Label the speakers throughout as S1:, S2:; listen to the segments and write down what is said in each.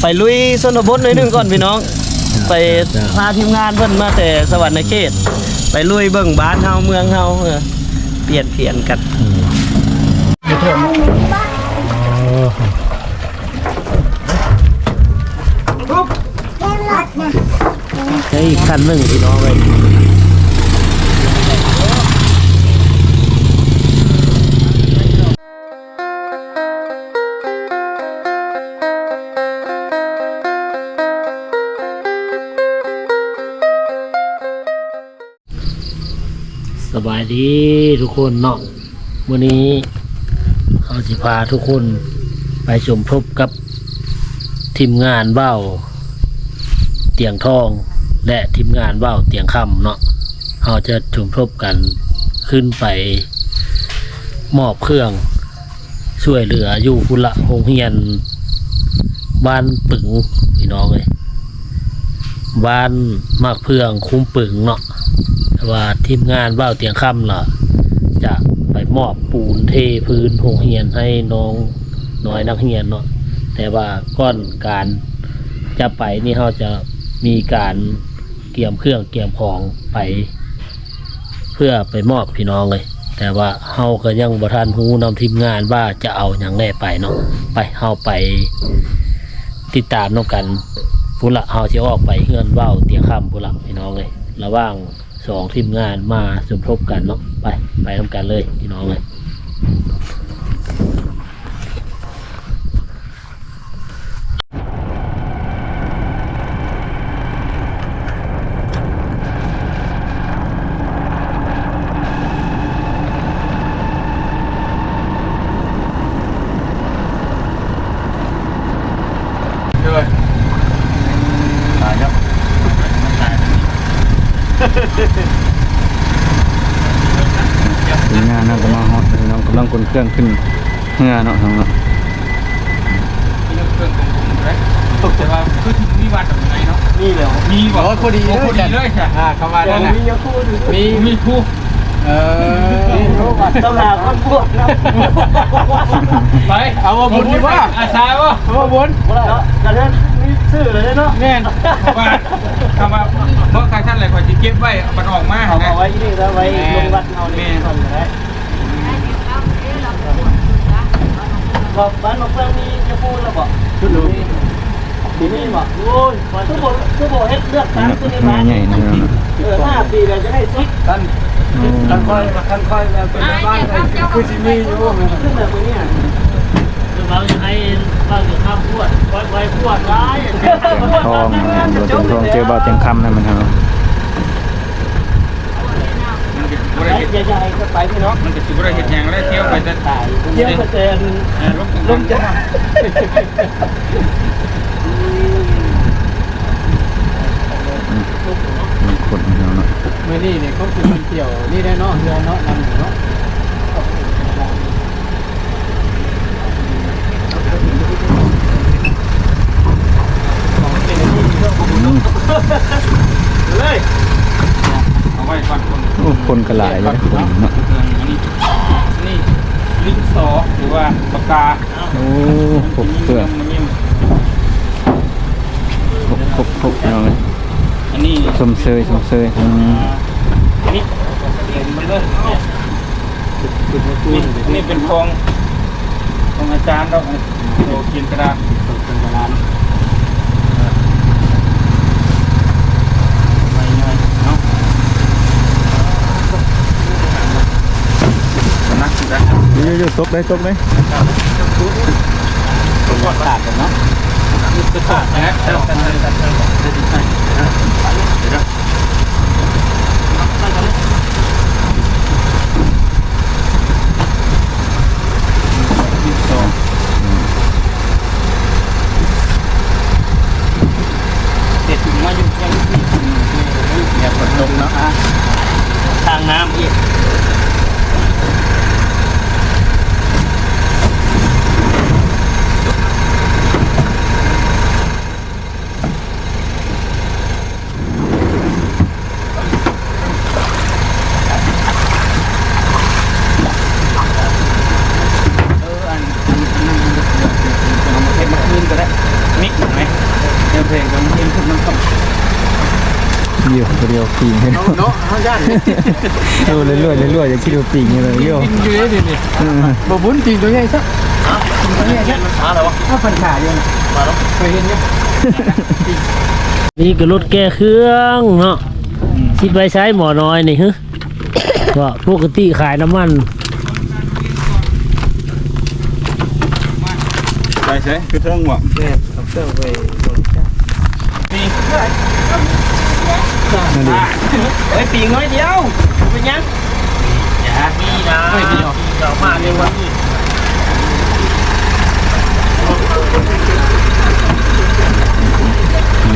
S1: ไปลุยชนบทหน่อยหนึงก่อนพี่น้อง ไปพาทีมงานเพิ่นมาแต่สวรรค์เขต ไปลุยเบิ่งบ้านเฮาเมืองเฮาเออเปลี่ยนเปลี่ยนกันเฮ้ยอีกคันหนึ่งพี่น้องเลย บายดีทุกคนเนาะวันนี้เราสิพาทุกคนไปชมพบกับทีมงานเบ้า เตียงทองและทีมงานเบ้าเตียงคำเนาะเราจะชมพบกันขึ้นไปมอบเครื่องช่วยเหลืออยู่พุละโรงเรียน บ้านปึงพี่น้องเลยบ้านมากเพื่องคุ้มปึงเนาะ ว่าทีมงานว่าวเตียงค่ำล่ะ จะไปมอบปูนเทพื้นโรงเรียนให้น้องน้อยนักเรียนเนาะแต่ว่าก้อนการจะไปนี่เขาจะมีการเกี่ยมเครื่องเกี่ยมของไป เพื่อไปมอบพี่น้องเลย แต่ว่าเฮาก็ยังบ่ทันฮู้นำทีมงานว่าจะเอาอย่างแน่ไปเนาะไปเฮาไปติดตามน้องกันพุนละเฮาจะออกไปเฮือนว่าวเตียงค่ำพุนละพี่น้องเลยระว่าง สองทีมงานมาสมทบกันเนาะไปไปทำกันเลยพี่น้องเลย
S2: เลยตายครับทีมงานเรากำลังฮอตน้องกำลังกลเค รื่องขึ้นเฮือเนาะน้งเนาะ
S3: มีเครื่องของผมเลยแต่ว่าคือถึงมีวัดแบบไหนเนาะ
S1: นี่เลย
S3: มีบอก
S2: โอ้พอดี
S3: โอ้พอดีเลยใช่
S2: อ่าคำว่านั้นนะ
S1: มียาคูดู
S3: มีมีผู้
S2: เออ
S1: ตำราคนพวกนะ
S3: ไป
S2: เอามาบุญดีว่า
S3: อาชาวะ
S2: เอามาบุญ
S1: กระเด็นมีชื่อเลยเนาะ
S3: แน่นว่าคำว่าเมื่อใครท่านอะไรคอยจะเก็บไว้มันออกมา
S1: เอาไว้นี่แล้วไว้ลงวัดเอาเนี่ก่อนนะ บอกบ้านบอกเพื่อนมีจะพูดแล้วบอกชุดหนูปีนี้บอกโอ้ยทุกคนทุกคนเฮ็ดเลือกตั้งตัวนี้มา
S2: ใหญ่นะเอ
S1: อห้าปีเราจะได้ซิกกัน
S2: กันค่อยกันค่อยแล้วเป็นบ้านคือสิมีอยู่
S1: ขึ้นแบบนี้คือเราจะให้บ้านข้ามพวดไว้ไว้พวดร้าย
S2: ทองนะโดนทองเจอบาเตียงคำนั่นมันครั บ
S3: มันเป็นบริ
S1: ใหญ่
S3: เหตุ
S1: ใหญ่ก็ไปพี่น้อง
S3: มันเป็นสิบริเหตุแห่งแล้วเที่ยวไปจะ
S1: ตายเที่ยวไปเจอ
S3: ลง
S1: ลงจะ
S2: มันคนเนาะเนาะ
S4: มื่อนี้เนี่ยเขาคือมันเกี่ยวนี่ได้เนาะเรือเนาะนำอยู่เนาะ
S1: เลย
S3: ว้ก่อนคน
S2: โอ้คนกระหลายเลยคนเนาะ
S3: อันนี้นี่ลิ้นสอหรือว่าปากกา
S2: โอ้ครบเครื่อง
S3: มันยิ่ง
S2: ครบครบครบเนาะ
S3: อันนี้
S2: สมเซยสมเซยอืม
S3: นี่เห็นมันเลยนี่นี่เป็นของของอาจารย์เราโตกินกระดาษเป็นกระดาษไปหน่อยเนาะนักสุด แล้ว
S2: เดี๋ยวๆๆตกได้ตกได้
S4: ขาดกันเนาะ
S3: สุดท้ายนะเจ้าสิบสองเด็ดถึงมาอยู่ยังอย่าฝนตกเนาะ
S1: ทางน้ำอีก
S2: เดี่ยวเดียวปีงให้
S4: เนาะเนาะเฮาย่าน
S2: เออเรื่อยๆเรื่อยๆอย่าคิดว่าปีงเลยโย่
S4: กินอยู่เลยดี๋ยวนี้
S2: เออ
S4: บ่บุญจริงตัวใหญ่ซะจริงตัวใหญ่ซะ
S3: มันช้าแล้ววะ
S4: ถ้าพันขาอยู่นะมาแล้วเคยเห็นยู่
S1: นี่ก็รถแก้เครื่องเนาะสิไปใช้หมอน้อยนี่ฮึก็ปกติขายน้ำมัน
S3: ไปใช่คือเทิงบ่
S4: แม่เอาเครื่องไปบริจาค
S2: นั่นดิ
S1: เฮ้ยปีน้อยเดียวเป็นยังอย่ามีนะไม่เดียวเรามาในวันนี้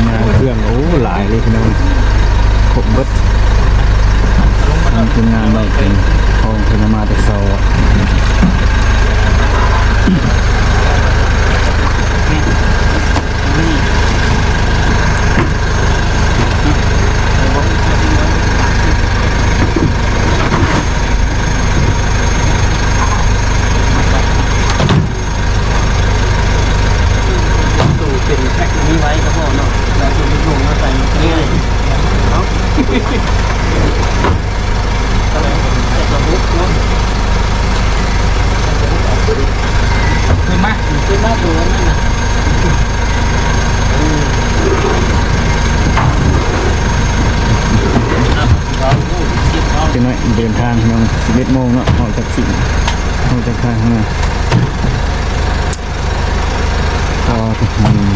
S2: งานเครื่องโอ้หลายเลยพี่น้องผมเบิดทำทีมงานเราเป็นของเป็นมาแต่เช้าอะ
S1: ตู้เป็นแพ็คนี้ไว้ก็พอเนาะเราจะไปลงมาใส่ง่ายเนาะขึ้นมาขึ้นมาตัวนั่นน่ะ
S2: เป็นน้อยเดินทางพี่น้อง11โมงเนาะออกจากสิ่งออกจากทางข้างหน้าก็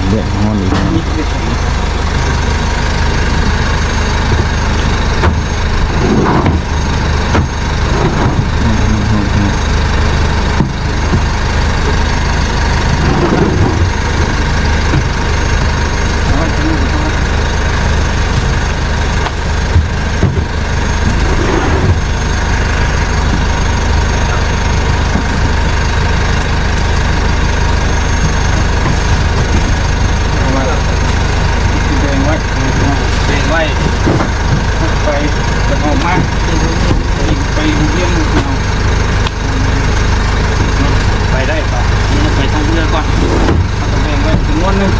S2: มันเดือดร้อนอีกนะ
S3: เบ่งไว้เบ่งไว้ไปจะออกมาไปเยี่ยมเอาไปได้ป่ะนี่ไปทางเรือก่อนเอาเบ่งไว้ถึงวันนึง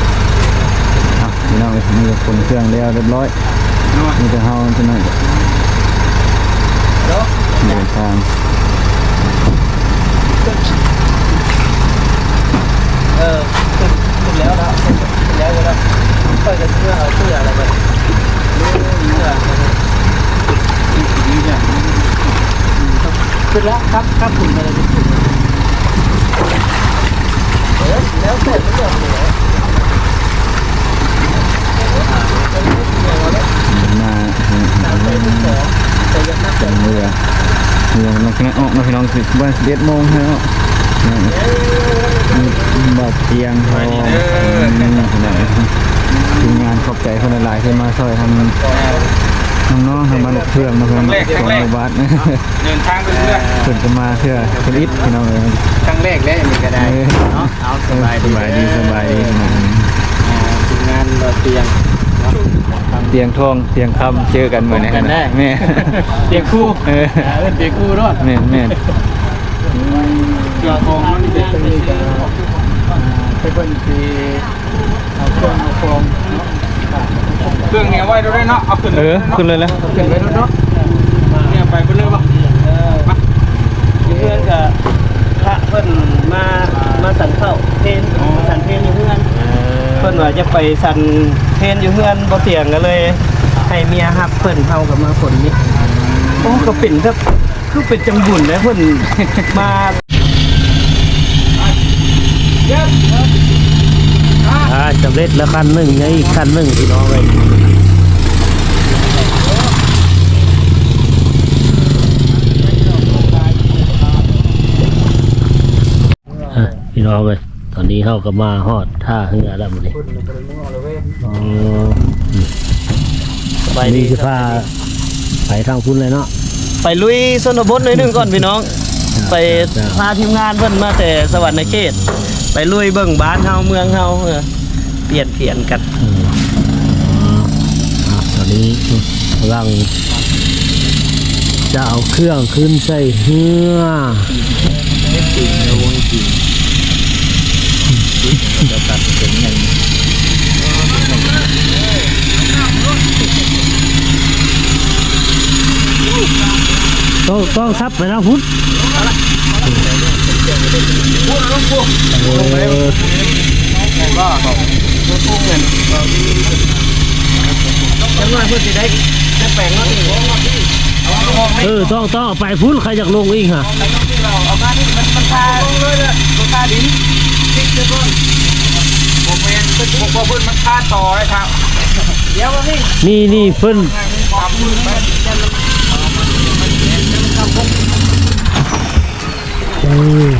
S2: อะพี่น้องมีคนเครื่องแล้วเรียบร้อย
S3: นวด
S2: มีแต่เฮาจะหน่อยเดินทาง
S1: เออขึ้นขึ้นแล้วนะขึ้นแล้วแล้วค่อยจะเสื้อเอาเสื้ออะไรไปเสื้อ
S3: นี่จ้ะ
S1: ขึ้นแล้วครับครับคุณอะไรจะขึ้นเออแล้วเสร็จแล้วเรื่องเลย
S2: มาเป็นเรือเรือน้องคณะออกน้องพี่น้องสิบวันสิบเอ็ดโมงแล้วบาดเตียงทองทีมงานขอบใจคนหลายๆที่มาช่วยทำน้องๆทำมาหลบเครื่องมาเพื่อนของโรงพยาบาล
S3: เดินทางไปเรื่อย
S2: เพิ่นก็มาเพื่อคนอิดพี่น้องเลย
S4: ครั้งแรกเลยนี่ก็ไดเนาะเอาสบายดี
S2: บายดีสบายดี
S4: ทีมงานเราเตียง เนาะ
S2: เตียงทองเตียงคำเจอกันเหมือน
S4: กันแน่
S2: แม่
S4: เตียงคู่
S2: เออ
S4: อ่าเอิ้นเตียงคู่ด้วย
S2: แม่นแม่น
S3: เรือทองมัน
S4: เตียงตัวนี้ก็อ่าไปเพิ่นสิเอาเครื่องเอาฟองเนาะ
S3: เครื่องเนี่ยไว้ด้วยเนาะเอาขึ้น
S2: เออขึ้นเลยแล้ว
S4: เอาขึ้นไว้ด้วยเนาะ
S3: เนี่ยไปไปเลยป่ะ
S1: อยู่เพื่อนกับพระเพิ่นมามาสันเข้าเพนมาสันเพนอยู่เพื่อนเพิ่นว่าจะไปสัน เพนอยู่เพื่อนบ่เตียงก็เลยให้เมียฮับเพิ่นเฮากับมาคนนี้โอ้ก็เป็นครับคือเป็นจังบุญนะเพิ่นมาอ่าสำเร็จแล้วคันหนึ่งยังอีกคันหนึ่งพี่น้องเลยอะพี่น้องเลย อนนี้เขาก็มาฮอดท่าเรือแล้วมันนี้อ๋ออืมไปนี่คือพาไปทางพุ่นเลยเนาะ
S5: ไปลุยชนบทหน่อยหนึงก่อนพี่น้อง ไปพาทีมงานเพิ่นมาแต่สวรรค์เขต ไปลุยเบิ่งบ้านเฮาเมืองเฮาเออเปลี่ยนเปลี่ยนกัน
S1: อืมอ๋ออะตอนนี้กำลังจะเอาเครื่องขึ้นใส่เหือ
S2: เตั
S1: ดถึงหนึ่งต้องซับไปแล้วพุทธ
S3: พูดลูกพูด
S1: ลงไป
S3: ก็ตู้เงิน
S5: จังหวเพื่อจะได้ได้แปลงร
S3: ถอี
S1: ต้องต้องไปพุ่นใครอยากลงอีกฮะ
S3: เอาหน้าที่มันมันตาลงเลยเลยตาดิน ติกเจ้าต้นผมเป็นผมว่าเพิ่นมันทาต่อเลยครับ
S5: เดี๋ยวว่าพี่
S1: นี่นี่เพิ่น
S3: ตามมือไป
S1: เออ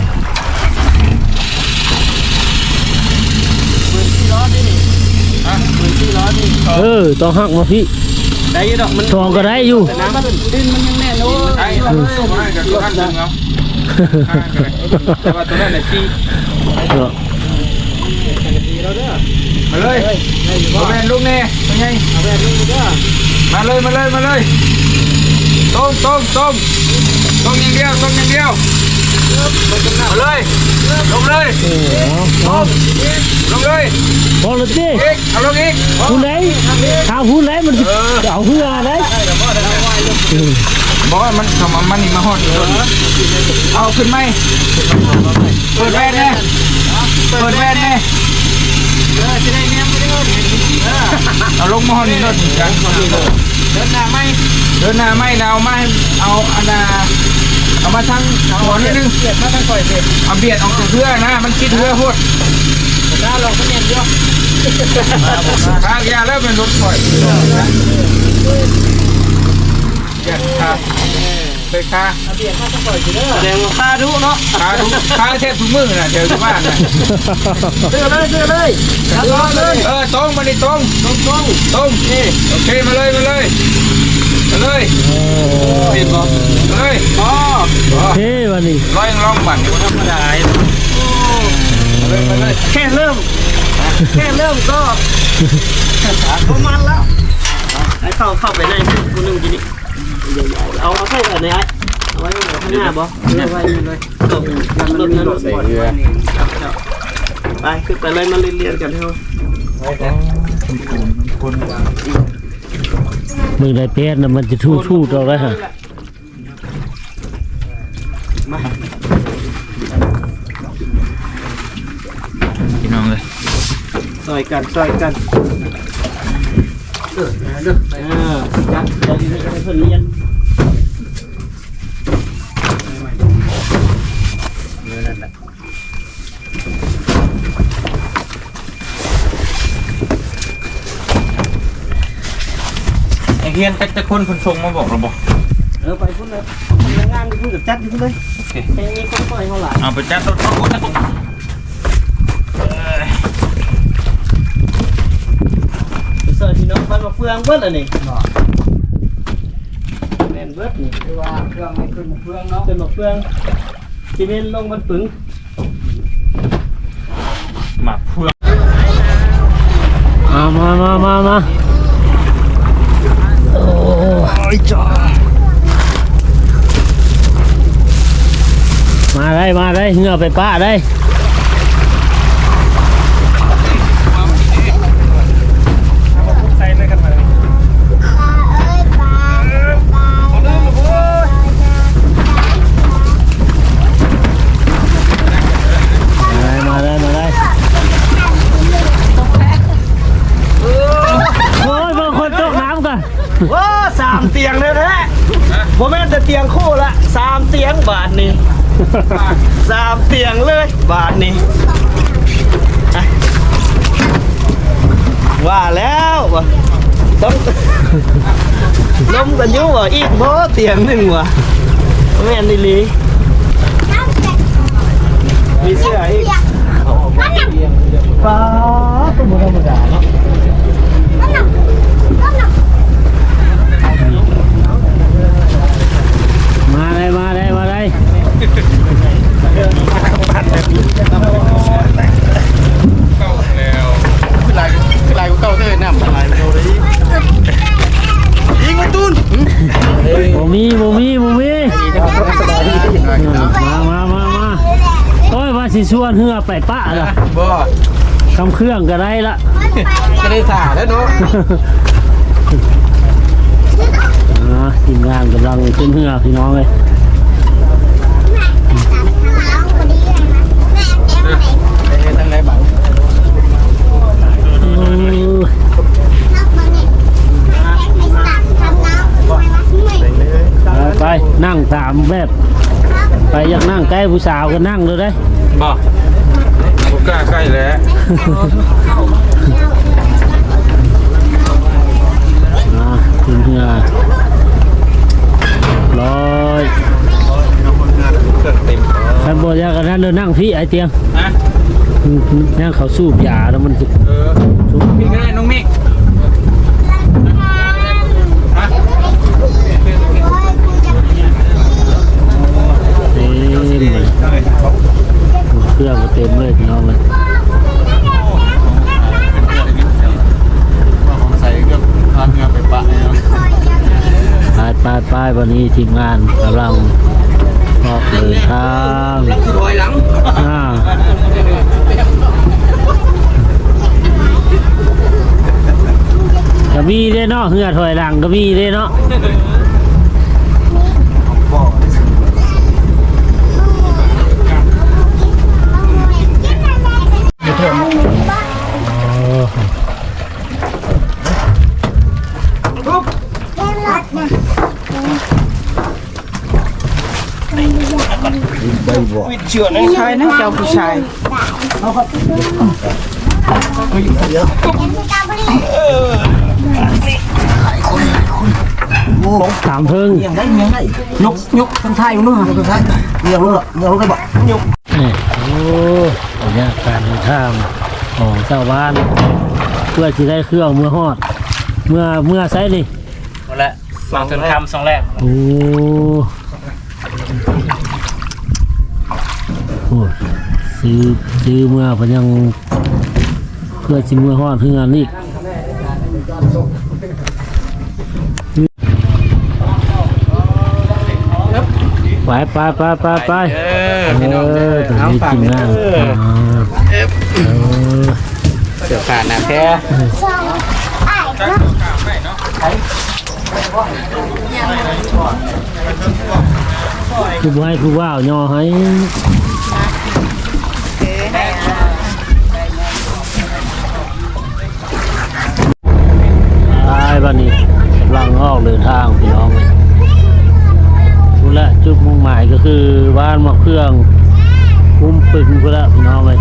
S3: ฮะ
S1: เออต้องหักมาพี่
S5: ได้อยี่ดอกมัน
S1: สองก็ได้อยู่
S5: น้ำมัน
S4: ดินมันยังแน่นโอ้ย
S3: ใช่ไม่กับตัวท่านเอาแต่ว่าตัวนั้นเนี่ย ซี
S1: เออ
S3: มาเลยมาเป็นลูกแน่เป็นไง
S5: เอาแบบนี้เด้อ
S3: มาเลยมาเลยมาเลยตรงตรงตรงตรงอย่างเดียวตรงอย่างเดียวมาเลยลงเลย
S1: เออเอา
S3: ลงเลย
S1: พอแล้วดิ
S3: อีกเอาลงอีก
S1: พูดไหนถ้าพูดไหนมันสิเอาเพื่อไหน
S3: บอกว่ามันทำมันนี่มาหอดเอาขึ้นไหมเปิดแว่นแน่เปิดแว่นแน่เอาลงมาหอดนี่รถจังเดินหน้าไหมเดินหน้าไหมเราไม่เอาอันนาเอามาทางหัวนิดนึง
S5: เกียดมาตั้งก่อยเสร็จ
S3: เอาเบียดออกจากเรือนะ มันคิดเรือโพด
S5: ได้ลองก็เนียนเดียว
S3: ทางยาแล้วเป็นรถถอยอ ย่าคาไปคา
S5: เบียดมาตั้งก่อยสิเด้อแสดงว่าค่าดุเนาะ
S3: คาทุกคาเทพทุกมือน่ะเดี๋ยวที่บ้านน่ะ
S5: เสื้อเลยเสื้อเลยรับรอเลย
S3: เออตรงมาดิตรง
S5: ตรงตรง
S3: ตรงนี่โอเคมาเลยมาเลยมาเลยเปลี่ยนก่อนมาเลยอ๋อ
S1: เท่วันนี้
S3: ร้อยลองบัตรธรรมดามาเลยมาเลย
S5: แค่เริ่มแค่เริ่มก็ประมาณแล้วให้เข้าเข้าไปในคนหนึ่งทีนี้ เอาเอาใส่กันในไอ้เอาไว้ข้างหน้าบ่เอาไว้เลยตบรถนั้นรถไปขึ้นไปเลยมาเรียนๆกันเถอะ
S1: มึงได้เป็ดนะมันจะทู่ทู่ตรงไรฮะ
S3: พี่น้องเลย
S5: ซอยกันซอยกันเออเด้อเออจัดเดี๋ยวนี้ให้เพิ่นเรียน
S3: ไอเฮียนจะคนคนชงมาบอกเราบอก
S5: เออไปพุ่นเลยทำงานพุ่นกับจัดพุ่นเลย
S3: โอเค
S5: แค่นี้คนปล่อยเท่าไหร่
S3: เอาไปจัดต้นต้นต้น
S5: เสิร์ฟพี่น้องมันมาเฟืองเบิดอันนี้แม่ นเบิดนี่
S4: คือว่าเครื่องไม่ขึ้นเครื่องเนาะ
S5: เป็นมาเฟืองซีเมนต์ลงมันปึง
S3: หมักเพื่อ
S1: เอามามามามาโอ้ยจ้ามาได้มาได้เหงือไปป้าได้
S3: ใส่เลยกันมาเลย
S1: มาได้มาได้มาได้โอ้ยบางคนตกน้ำกัน
S5: ว้าสามเตียงเลยนะโมแม่นแต่เตียงคู่ละสามเตียงบาทนี่สามเตียงเลยบาทนี่อะว่าแล้วว่าต้องล้มกันอยู่ว่าอีกบ่เตียงหนึ่งว่ะแม่นนี่ลีมีเสื้ออีกฟ้าตัวธรรมดาเนาะ
S1: มาได้มาได้มาได้
S3: เข้าแล้ว
S4: ลายลายกูเก่าเท่น้ำลายโดเลยยิงมาตุ้น
S1: โมมีโมมีโมมีมามามามาโอ้ยว่าสิชวนเหือไปป้าละ
S3: บ่
S1: คำเครื่องก็ได้ละ
S4: จะได้สาแล้วเนาะ
S1: อ่าทีมงานกำลังขึ้นเหือพี่น้องเลย
S4: ไปเฮ็ดทางไหนบ้าง
S1: โอ้ ไปไปนั่งถามแบบ ไปอยากนั่งใกล้ผู้สาวก็นั่งเลยได้
S3: บ่บ่กล้าใกล้แล้ว
S1: อ่าขึ้นเหือร้อย
S3: เครื่องเต็ม
S1: ท่านบอกอยากกันนั้นเดินนั่งพี่ไอเตียง
S3: ฮะ
S1: นั่งเขาสูบยาแล้วมันจะ
S3: เออพี่ก็ได้น้องมิกฮะ
S1: เต็ม เลยเครื่องก็เต็มเลยพี่น้องเลย
S4: ใส่ก็ทานเงาไปปะเนี่ย
S1: ไปไปไปวันนี้ทีมงานกำลังออกเดินทาง
S5: ถอยหลัง
S1: อ่าก็มีได้เนาะเหือถอยหลังก็มีได้เนาะ
S5: เชื่อนั่นใช่นะเจ้าผู้ชาย
S1: สามเพิ่ง
S5: ยกยกทั้งท้ายอยู่นู่นทั้งท้ายเรียงลูกเรียงลูกได้บ่ยก
S1: นี่โอ้บรรยกาศในถ้ำของชาวบ้าน เพื่อที่ได้เครื่องเมื่อฮอด เมื่อเมื่อไซนี่
S3: เอาละสองเทินคำสองแรก
S1: โอ้โห ซื้อซื้อเมื่อเพนยังเพื่อจิเมื่อฮอดเพื่องานอีกไปไปไปไปไป
S3: เออ
S1: เอ
S3: พี่น้อง
S1: อถึง
S3: เอา
S1: นี้
S3: ฝาก
S1: กิน
S3: เด้
S1: งาน
S3: อ
S1: อ่าเออ
S3: เสือขาดนะแพ้
S1: คือบ่ให้ผู้ว่าวย่อให้ ไปบ้านนี้กำลังออกเดินทางพี่น้องเลยรู้ละจุดมุ่งหมายก็คือบ้านมะเครื่องคุ้มปึงก็แล้วพี่น้องเลย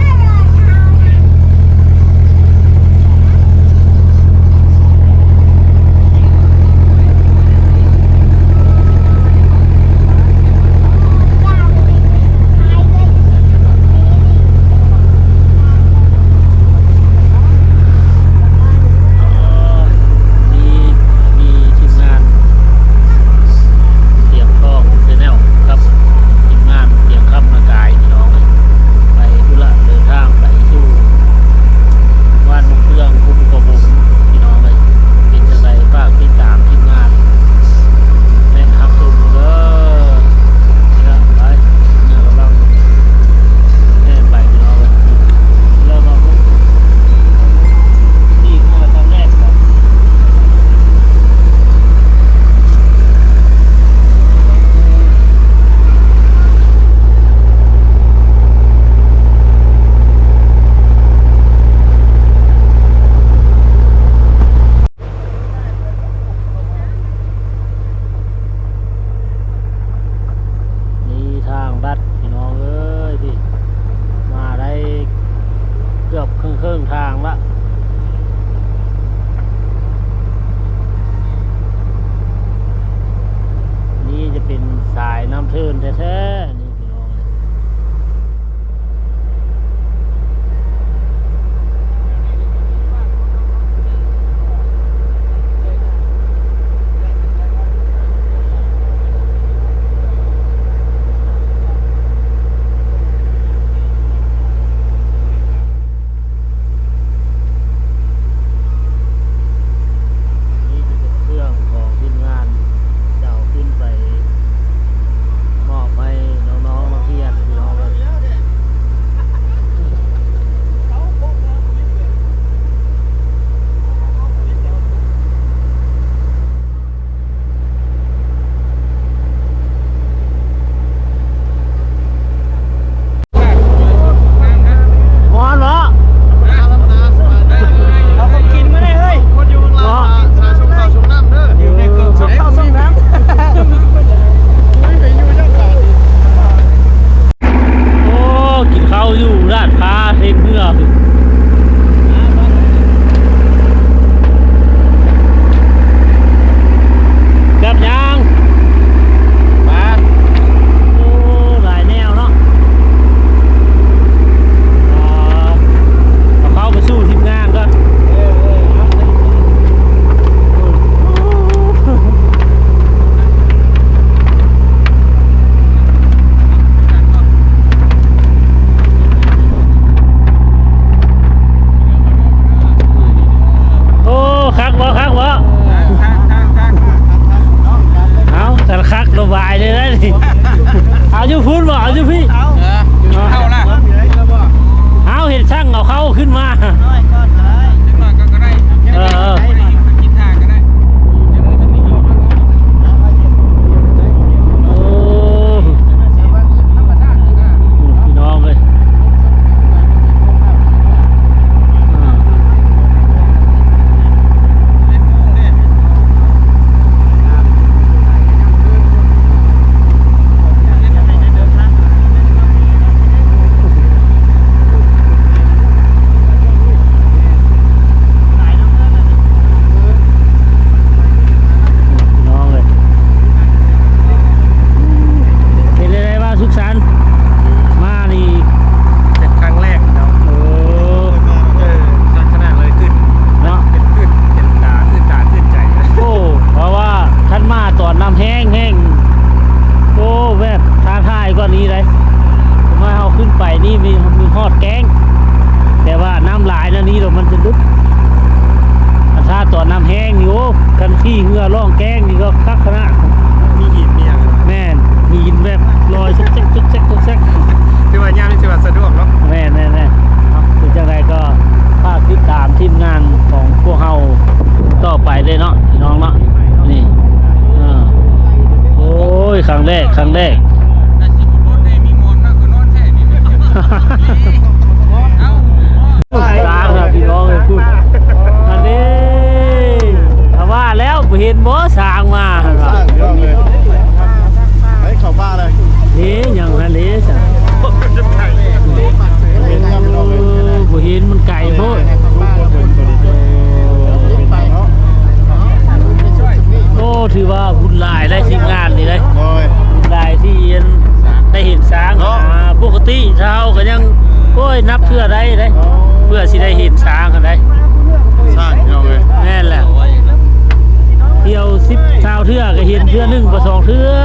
S1: เทื่อ